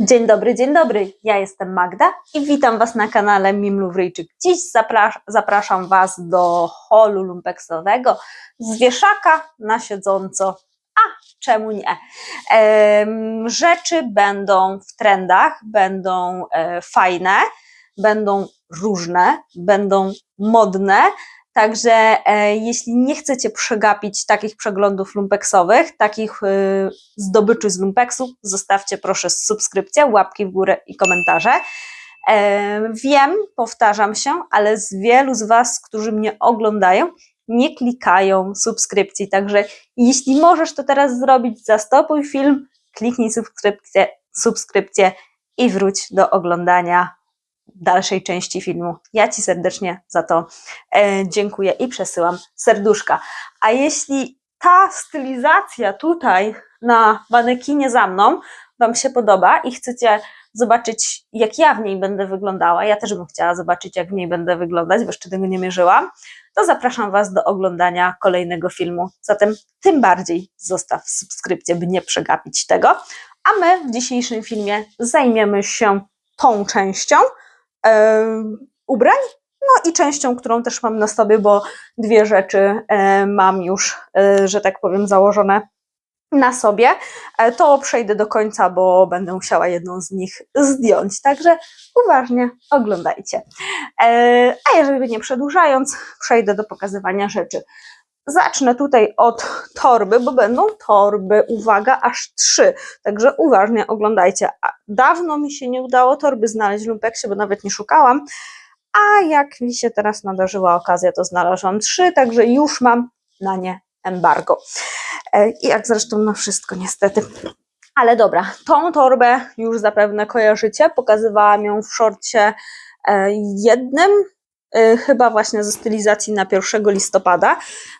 Dzień dobry, dzień dobry. Ja jestem Magda i witam Was na kanale Mimluwryjczyk. Dziś zaprasz- zapraszam Was do holu lumpeksowego z wieszaka na siedząco. A czemu nie? Rzeczy będą w trendach, będą e, fajne, będą różne, będą modne. Także e, jeśli nie chcecie przegapić takich przeglądów lumpeksowych, takich e, zdobyczy z lumpeksu, zostawcie proszę subskrypcję, łapki w górę i komentarze. E, wiem, powtarzam się, ale z wielu z Was, którzy mnie oglądają, nie klikają subskrypcji. Także jeśli możesz to teraz zrobić, zastopuj film, kliknij subskrypcję, subskrypcję i wróć do oglądania dalszej części filmu. Ja Ci serdecznie za to e, dziękuję i przesyłam serduszka. A jeśli ta stylizacja tutaj na manekinie za mną Wam się podoba i chcecie zobaczyć, jak ja w niej będę wyglądała, ja też bym chciała zobaczyć, jak w niej będę wyglądać, bo jeszcze tego nie mierzyłam, to zapraszam Was do oglądania kolejnego filmu. Zatem tym bardziej zostaw subskrypcję, by nie przegapić tego. A my w dzisiejszym filmie zajmiemy się tą częścią ubrań, no i częścią, którą też mam na sobie, bo dwie rzeczy e, mam już, e, że tak powiem, założone na sobie. E, To przejdę do końca, bo będę musiała jedną z nich zdjąć. Także uważnie oglądajcie. A jeżeli nie przedłużając, przejdę do pokazywania rzeczy. Zacznę tutaj od torby, bo będą torby, uwaga, aż trzy. Także uważnie oglądajcie. Dawno mi się nie udało torby znaleźć w lumpeksie, bo nawet nie szukałam. A jak mi się teraz nadarzyła okazja, to znalazłam trzy, także już mam na nie embargo. E, I jak zresztą na wszystko, niestety. Ale dobra, tą torbę już zapewne kojarzycie. Pokazywałam ją w szorcie e, jednym, chyba właśnie ze stylizacji na 1 listopada.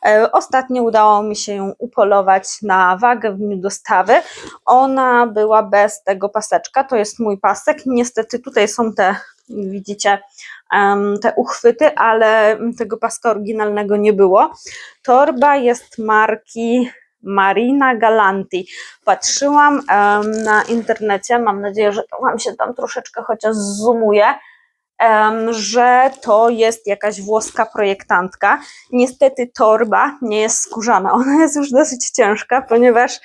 E, Ostatnio udało mi się ją upolować na wagę w dniu dostawy. Ona była bez tego paseczka, to jest mój pasek. Niestety tutaj są te, widzicie, te uchwyty, ale tego paska oryginalnego nie było. Torba jest marki Marina Galanti. Patrzyłam na internecie, mam nadzieję, że to Wam się tam troszeczkę chociaż zoomuje, że to jest jakaś włoska projektantka. Niestety torba nie jest skórzana, ona jest już dosyć ciężka, ponieważ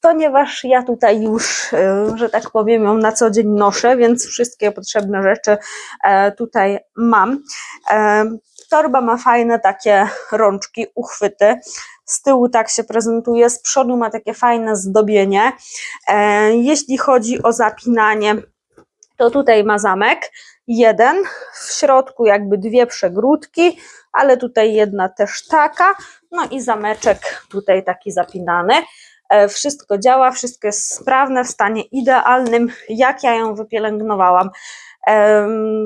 ponieważ ja tutaj już, że tak powiem, ją na co dzień noszę, więc wszystkie potrzebne rzeczy e, tutaj mam. Torba ma fajne takie rączki, uchwyty. Z tyłu tak się prezentuje, z przodu ma takie fajne zdobienie. E, Jeśli chodzi o zapinanie, to tutaj ma zamek. Jeden, w środku jakby dwie przegródki, ale tutaj jedna też taka. No i zameczek tutaj taki zapinany. E, Wszystko działa, wszystko jest sprawne, w stanie idealnym, jak ja ją wypielęgnowałam.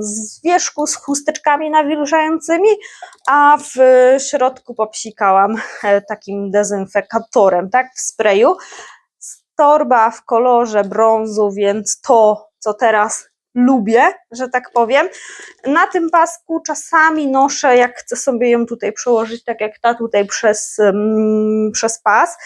Z wierzchu z chusteczkami nawilżającymi, a w środku popsikałam e, takim dezynfekatorem, tak, w sprayu. Torba w kolorze brązu, więc to, co teraz lubię, że tak powiem. Na tym pasku czasami noszę, jak chcę sobie ją tutaj przełożyć, tak jak ta tutaj przez, mm, przez pas,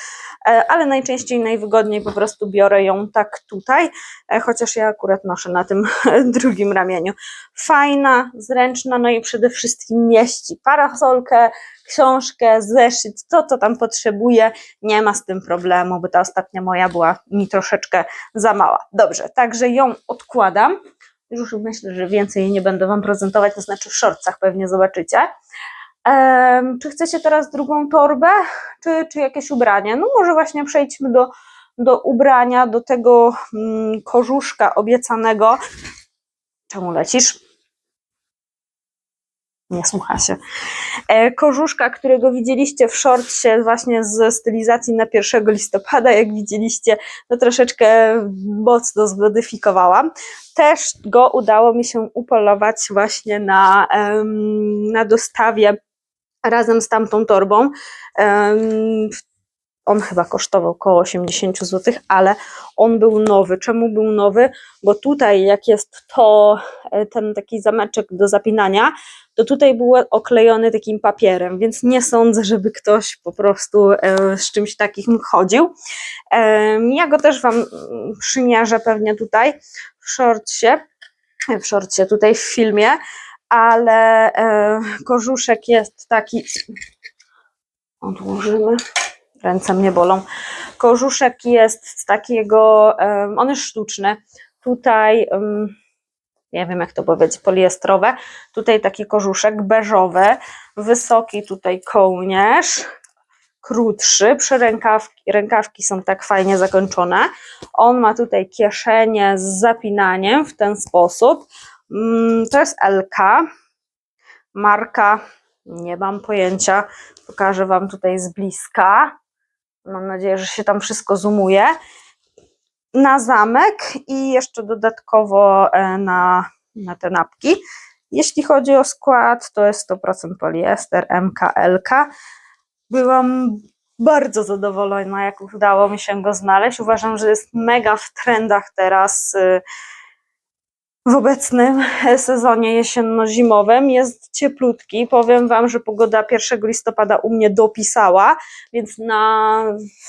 e, ale najczęściej, najwygodniej po prostu biorę ją tak tutaj, e, chociaż ja akurat noszę na tym drugim ramieniu. Fajna, zręczna, no i przede wszystkim mieści parasolkę, książkę, zeszyt, to co tam potrzebuję, nie ma z tym problemu, bo ta ostatnia moja była mi troszeczkę za mała. Dobrze, także ją odkładam. Już myślę, że więcej nie będę Wam prezentować, to znaczy w shortsach pewnie zobaczycie. Czy chcecie teraz drugą torbę, czy, czy jakieś ubranie? No może właśnie przejdźmy do, do ubrania, do tego mm, kożuszka obiecanego. Czemu lecisz? Nie słucha się. E, kożuszka, którego widzieliście w shortsie właśnie z stylizacji na 1 listopada, jak widzieliście, to troszeczkę mocno zmodyfikowałam. Też go udało mi się upolować właśnie na, na dostawie razem z tamtą torbą. On chyba kosztował około 80 zł, ale on był nowy. Czemu był nowy? Bo tutaj jak jest to e, ten taki zameczek do zapinania, to tutaj był oklejony takim papierem, więc nie sądzę, żeby ktoś po prostu e, z czymś takim chodził. E, Ja go też Wam mm, przymierzę pewnie tutaj w shortsie, w shortsie tutaj w filmie, ale kożuszek jest taki, odłożymy, ręce mnie bolą. Kożuszek jest z takiego, on jest sztuczny. Tutaj, nie wiem jak to powiedzieć, poliestrowe. Tutaj taki kożuszek beżowy, wysoki tutaj kołnierz, krótszy, przy rękawki, rękawki są tak fajnie zakończone. On ma tutaj kieszenie z zapinaniem w ten sposób. Mm, To jest LK, marka, nie mam pojęcia, pokażę Wam tutaj z bliska. Mam nadzieję, że się tam wszystko zoomuje. Na zamek i jeszcze dodatkowo e, na, na te napki. Jeśli chodzi o skład, to jest 100% poliester MKLK. Byłam bardzo zadowolona, jak udało mi się go znaleźć. Uważam, że jest mega w trendach teraz y, w obecnym sezonie jesienno-zimowym. Jest cieplutki. Powiem Wam, że pogoda 1 listopada u mnie dopisała, więc na,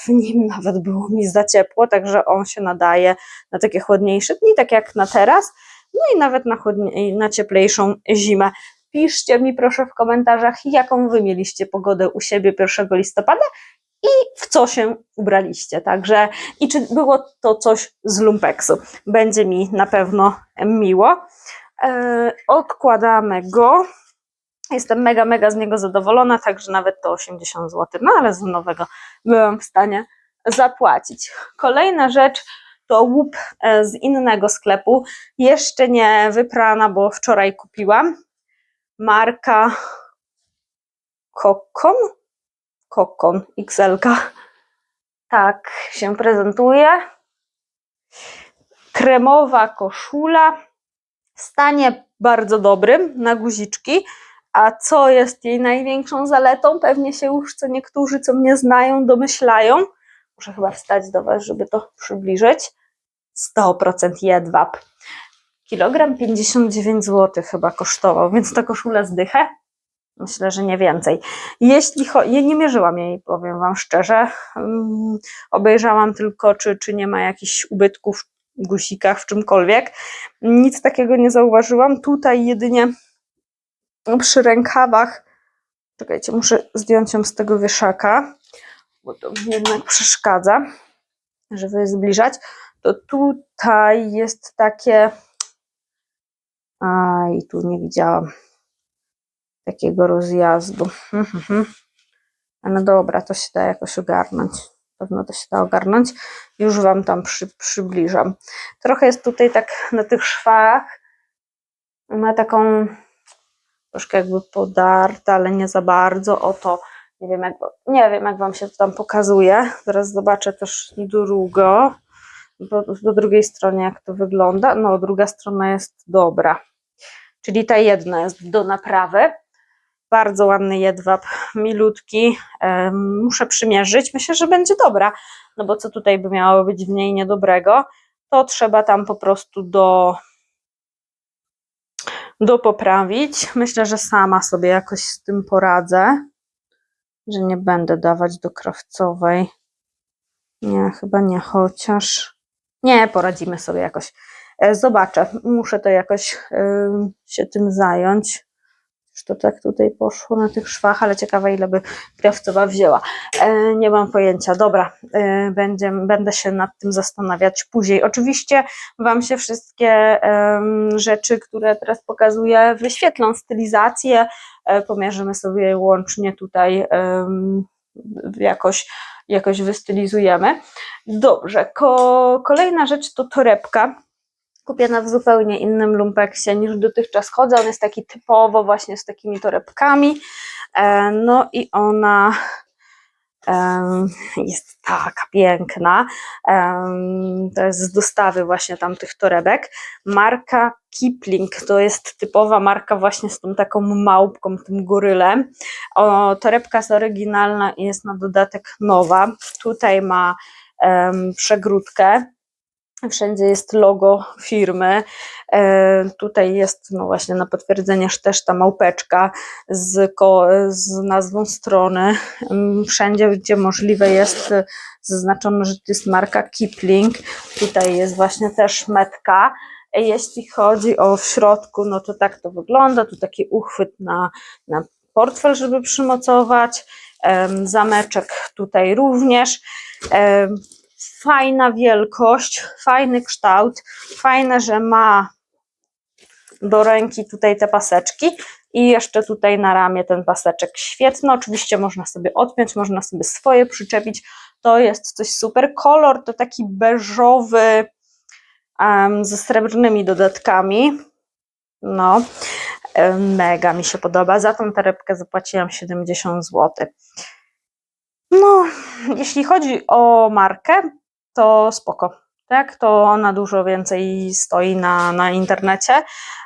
w nim nawet było mi za ciepło, także on się nadaje na takie chłodniejsze dni, tak jak na teraz. No i nawet na, chłodniej, na cieplejszą zimę. Piszcie mi proszę w komentarzach, jaką Wy mieliście pogodę u siebie 1 listopada i w co się ubraliście. Także i czy było to coś z lumpeksu. Będzie mi na pewno miło. E, odkładamy go. Jestem mega, mega z niego zadowolona, także nawet to 80 zł, no ale z nowego byłam w stanie zapłacić. Kolejna rzecz to łup e, z innego sklepu, jeszcze nie wyprana, bo wczoraj kupiłam. Marka Kokon? Kokon XL. Tak się prezentuje. Kremowa koszula w stanie bardzo dobrym na guziczki. A co jest jej największą zaletą? Pewnie się już co niektórzy, co mnie znają, domyślają. Muszę chyba wstać do Was, żeby to przybliżyć. 100% jedwab. Kilogram 59 zł chyba kosztował, więc ta koszula zdychę. Myślę, że nie więcej. Jeśli ja nie mierzyłam jej, powiem Wam szczerze. Um, obejrzałam tylko, czy, czy nie ma jakichś ubytków w gusikach, w czymkolwiek. Nic takiego nie zauważyłam. Tutaj jedynie przy rękawach. Czekajcie, muszę zdjąć ją z tego wieszaka, bo to jednak przeszkadza, żeby zbliżać. To tutaj jest takie. A i tu nie widziałam takiego rozjazdu. No dobra, to się da jakoś ogarnąć. Pewno to się da ogarnąć. Już Wam tam przy, przybliżam. Trochę jest tutaj tak na tych szwach. Ma taką troszkę jakby podarta, ale nie za bardzo. Oto nie wiem, jak, nie wiem, jak Wam się to tam pokazuje. Teraz zobaczę też drugo. Do, do drugiej strony, jak to wygląda. No, druga strona jest dobra. Czyli ta jedna jest do naprawy. Bardzo ładny jedwab, milutki. Muszę przymierzyć. Myślę, że będzie dobra. No bo co tutaj by miało być w niej niedobrego? To trzeba tam po prostu do, do poprawić. Myślę, że sama sobie jakoś z tym poradzę. Że nie będę dawać do krawcowej. Nie, chyba nie, chociaż. Nie, poradzimy sobie jakoś. E, Zobaczę, muszę to jakoś em, się tym zająć. To tak tutaj poszło na tych szwach, ale ciekawe ile by krawcowa wzięła. E, nie mam pojęcia. Dobra, e, będzie, będę się nad tym zastanawiać później. Oczywiście Wam się wszystkie em, rzeczy, które teraz pokazuję, wyświetlą stylizację. E, pomierzymy sobie łącznie tutaj em, jakoś, jakoś wystylizujemy. Dobrze, ko, kolejna rzecz to torebka kupiona w zupełnie innym lumpeksie niż dotychczas chodzę. On jest taki typowo właśnie z takimi torebkami. E, No i ona em, jest taka piękna. Em, To jest z dostawy właśnie tamtych torebek. Marka Kipling to jest typowa marka właśnie z tą taką małpką, tym gorylem. O, torebka jest oryginalna i jest na dodatek nowa. Tutaj ma przegródkę. Wszędzie jest logo firmy. E, tutaj jest no właśnie na potwierdzenie też ta małpeczka z, ko- z nazwą strony. Em, Wszędzie, gdzie możliwe jest e, zaznaczone, że to jest marka Kipling. Tutaj jest właśnie też metka. E, Jeśli chodzi o w środku, no to tak to wygląda. Tu taki uchwyt na, na portfel, żeby przymocować. Em, Zameczek tutaj również. Fajna wielkość, fajny kształt. Fajne, że ma do ręki tutaj te paseczki i jeszcze tutaj na ramię ten paseczek świetny. Oczywiście można sobie odpiąć, można sobie swoje przyczepić. To jest coś super. Kolor to taki beżowy em, ze srebrnymi dodatkami. No, mega mi się podoba. Za tą torebkę zapłaciłam 70 zł. No, jeśli chodzi o markę, to spoko. Tak, to ona dużo więcej stoi na, na internecie.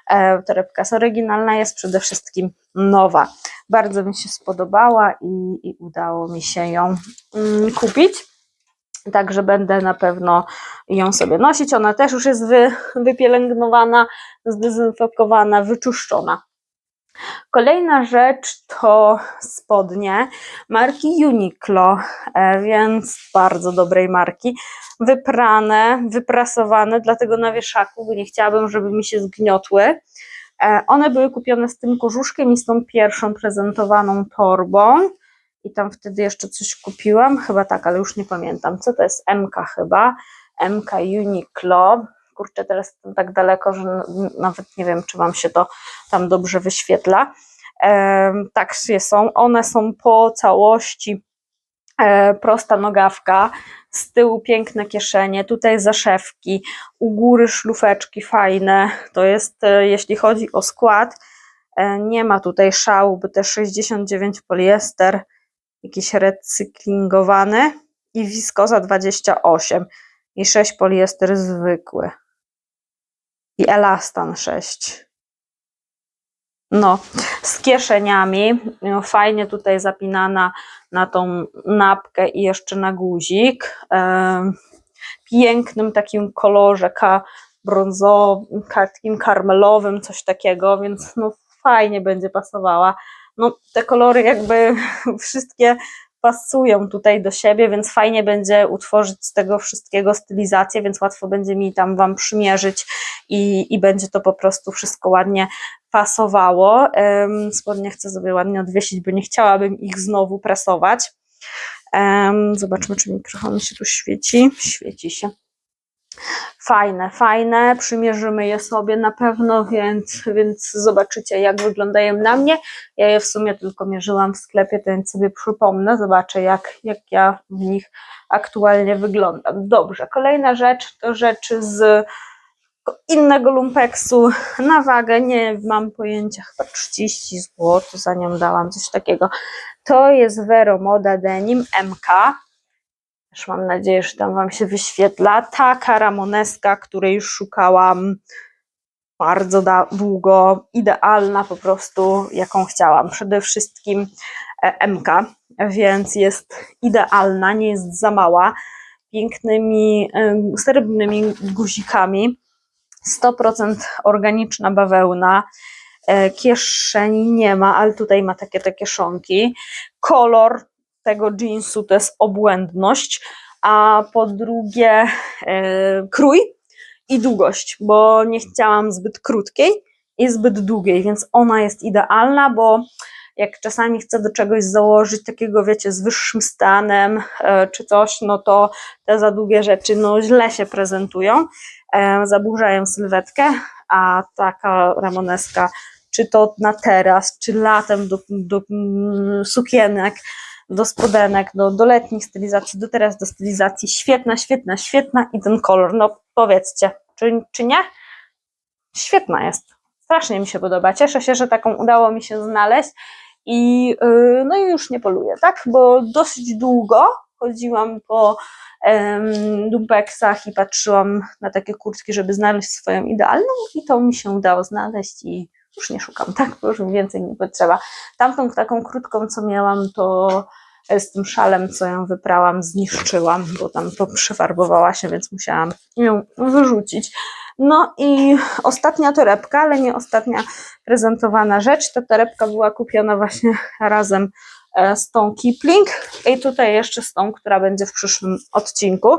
E, torebka jest oryginalna, jest przede wszystkim nowa. Bardzo mi się spodobała i, i udało mi się ją mm, kupić. Także będę na pewno ją sobie nosić. Ona też już jest wy, wypielęgnowana, zdezynfekowana, wyczyszczona. Kolejna rzecz to spodnie marki Uniqlo, e, więc bardzo dobrej marki. Wyprane, wyprasowane, dlatego na wieszaku, bo nie chciałabym, żeby mi się zgniotły. E, One były kupione z tym korzuszkiem i z tą pierwszą prezentowaną torbą. I tam wtedy jeszcze coś kupiłam, chyba tak, ale już nie pamiętam. Co to jest? MK chyba. MK Uniqlo. Kurczę, teraz jestem tak daleko, że nawet nie wiem, czy Wam się to tam dobrze wyświetla. Tak są. One są po całości e, prosta nogawka, z tyłu piękne kieszenie, tutaj zaszewki, u góry szlufeczki fajne. To jest, e, jeśli chodzi o skład, e, nie ma tutaj szału, bo też 69 poliester, jakiś recyklingowany i wiskoza 28 i 6 poliester zwykły i elastan 6. No, z kieszeniami, fajnie tutaj zapinana na tą napkę i jeszcze na guzik. Pięknym takim kolorze ka brązowym, takim karmelowym, coś takiego, więc no fajnie będzie pasowała. No, te kolory jakby wszystkie pasują tutaj do siebie, więc fajnie będzie utworzyć z tego wszystkiego stylizację, więc łatwo będzie mi tam Wam przymierzyć i, i będzie to po prostu wszystko ładnie pasowało. Em, Spodnie chcę sobie ładnie odwiesić, bo nie chciałabym ich znowu presować. Em, Zobaczmy, czy mikrofon się tu świeci. Świeci się. Fajne, fajne. Przymierzymy je sobie na pewno, więc, więc zobaczycie, jak wyglądają na mnie. Ja je w sumie tylko mierzyłam w sklepie, więc sobie przypomnę, zobaczę, jak, jak ja w nich aktualnie wyglądam. Dobrze, kolejna rzecz to rzeczy z innego lumpeksu na wagę. Nie mam pojęcia, chyba 30 zł za nią dałam, coś takiego. To jest Vero Moda Denim MK. Też mam nadzieję, że tam Wam się wyświetla. Taka ramoneska, której szukałam bardzo długo, idealna po prostu, jaką chciałam. Przede wszystkim e, MK, więc jest idealna, nie jest za mała. Pięknymi, srebrnymi guzikami. 100% organiczna bawełna. E, Kieszeni nie ma, ale tutaj ma takie te kieszonki. Kolor tego jeansu to jest obłędność, a po drugie e, krój i długość, bo nie chciałam zbyt krótkiej i zbyt długiej, więc ona jest idealna, bo jak czasami chcę do czegoś założyć takiego, wiecie, z wyższym stanem e, czy coś, no to te za długie rzeczy no źle się prezentują, e, zaburzają sylwetkę, a taka ramoneska, czy to na teraz, czy latem do, do mm, sukienek, do spodenek, do, do letnich stylizacji, do teraz do stylizacji, świetna, świetna, świetna i ten kolor, no powiedzcie, czy, czy nie? Świetna jest. Strasznie mi się podoba. Cieszę się, że taką udało mi się znaleźć i, yy, no i już nie poluję, tak? Bo dosyć długo chodziłam, po em, lumpeksach i patrzyłam na takie kurtki, żeby znaleźć swoją idealną i to mi się udało znaleźć i już nie szukam, tak? Bo już więcej nie potrzeba. Tamtą taką krótką, co miałam, to z tym szalem, co ją wyprałam, zniszczyłam, bo tam to przefarbowała się, więc musiałam ją wyrzucić. No i ostatnia torebka, ale nie ostatnia prezentowana rzecz. Ta torebka była kupiona właśnie razem e, z tą Kipling i tutaj jeszcze z tą, która będzie w przyszłym odcinku.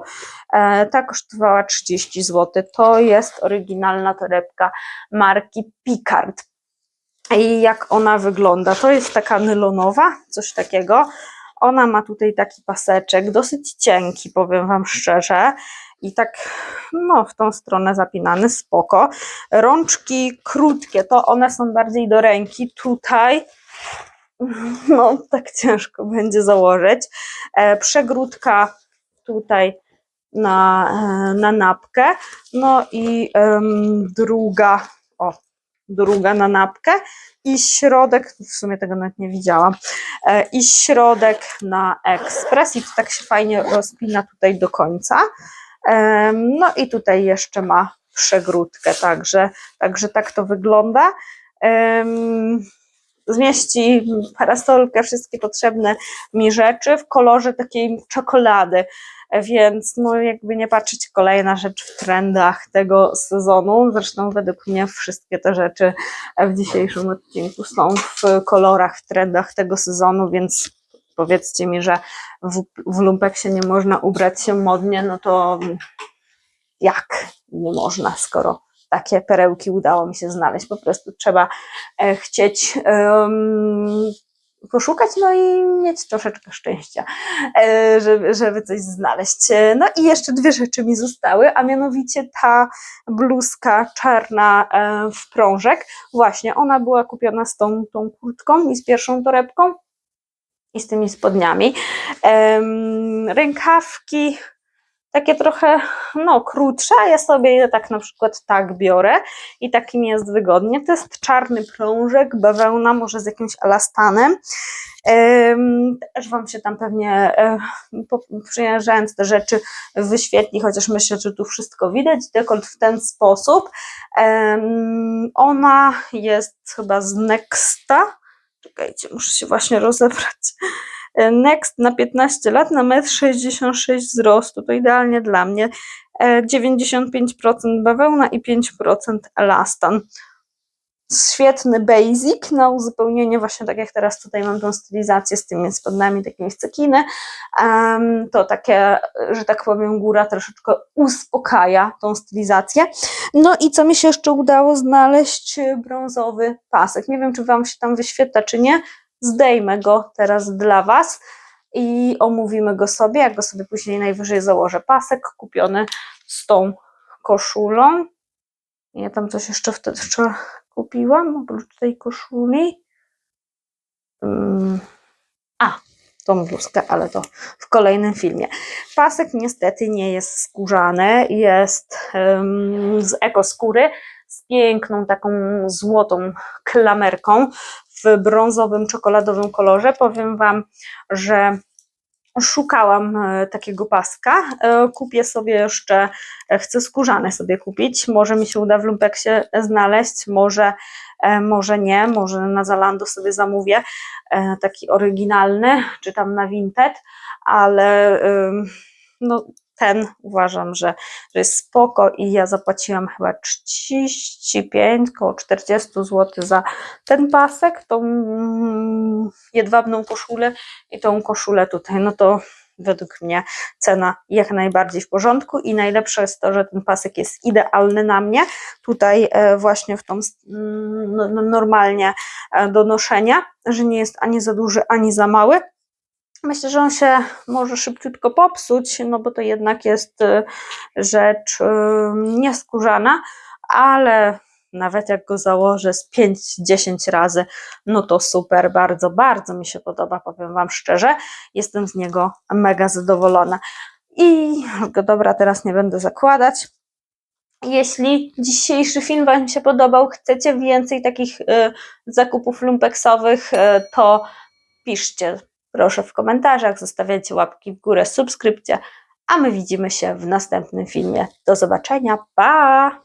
E, ta kosztowała 30 zł. To jest oryginalna torebka marki Picard. I jak ona wygląda? To jest taka nylonowa, coś takiego. Ona ma tutaj taki paseczek, dosyć cienki, powiem Wam szczerze, i tak no, w tą stronę zapinany, spoko. Rączki krótkie, to one są bardziej do ręki. Tutaj no, tak ciężko będzie założyć. E, przegródka tutaj na, e, na napkę, no i um, druga, o, druga na napkę i środek, w sumie tego nawet nie widziałam, e, i środek na ekspres i to tak się fajnie rozpina tutaj do końca. No i tutaj jeszcze ma przegródkę, także, także tak to wygląda. Zmieści parasolkę, wszystkie potrzebne mi rzeczy w kolorze takiej czekolady. Więc no jakby nie patrzeć kolejna rzecz w trendach tego sezonu, zresztą według mnie wszystkie te rzeczy w dzisiejszym odcinku są w kolorach, w trendach tego sezonu, więc powiedzcie mi, że w, w lumpeksie nie można ubrać się modnie, no to jak nie można, skoro takie perełki udało mi się znaleźć. Po prostu trzeba e, chcieć poszukać, no i mieć troszeczkę szczęścia, e, żeby, żeby coś znaleźć. E, no i jeszcze dwie rzeczy mi zostały, a mianowicie ta bluzka czarna w prążek. Właśnie, ona była kupiona z tą, tą kurtką i z pierwszą torebką i z tymi spodniami. Rękawki takie trochę no, krótsze, ja sobie je tak na przykład tak biorę i takim jest wygodnie. To jest czarny prążek, bawełna, może z jakimś elastanem. Też Wam się tam pewnie przyjeżdżając te rzeczy wyświetli, chociaż myślę, że tu wszystko widać. Dekolt w ten sposób. Ona jest chyba z Nexta. Czekajcie, muszę się właśnie rozebrać. E, Next na 15 lat na 1,66 m wzrostu, to idealnie dla mnie. 95% e, bawełna i 5% elastan. Świetny basic na uzupełnienie, właśnie tak jak teraz tutaj mam tą stylizację z tymi spodniami, takimi z cekiny. To takie, że tak powiem, góra troszeczkę uspokaja tą stylizację. No i co mi się jeszcze udało znaleźć? Brązowy pasek. Nie wiem, czy Wam się tam wyświetla, czy nie zdejmę go teraz dla Was i omówimy go sobie, jak go sobie później najwyżej założę. Pasek kupiony z tą koszulą. Ja tam coś jeszcze wtedy jeszcze kupiłam, oprócz tej koszuli. Hmm. A, tą bluzkę, ale to w kolejnym filmie. Pasek niestety nie jest skórzany, jest um, z ekoskóry, z piękną taką złotą klamerką w brązowym, czekoladowym kolorze. Powiem Wam, że szukałam e, takiego paska. E, kupię sobie jeszcze, e, chcę skórzane sobie kupić. Może mi się uda w lumpeksie znaleźć, może, może nie, może na Zalando sobie zamówię taki oryginalny, czy tam na Vinted, ale no, ten uważam, że, że jest spoko i ja zapłaciłam chyba 35, około 40 zł za ten pasek, tą mm, jedwabną koszulę i tą koszulę tutaj, no to według mnie cena jak najbardziej w porządku i najlepsze jest to, że ten pasek jest idealny na mnie, tutaj e, właśnie w tą mm, no, no, normalnie e, do noszenia, że nie jest ani za duży, ani za mały, Myślę, że on się może szybciutko popsuć, no bo to jednak jest y, rzecz y, nieskórzana, ale nawet jak go założę z 5-10 razy, no to super, bardzo, bardzo mi się podoba, powiem Wam szczerze. Jestem z niego mega zadowolona. I go dobra, teraz nie będę zakładać. Jeśli dzisiejszy film Wam się podobał, chcecie więcej takich y, zakupów lumpeksowych, y, to piszcie proszę w komentarzach, zostawiajcie łapki w górę, subskrypcja, a my widzimy się w następnym filmie. Do zobaczenia, pa!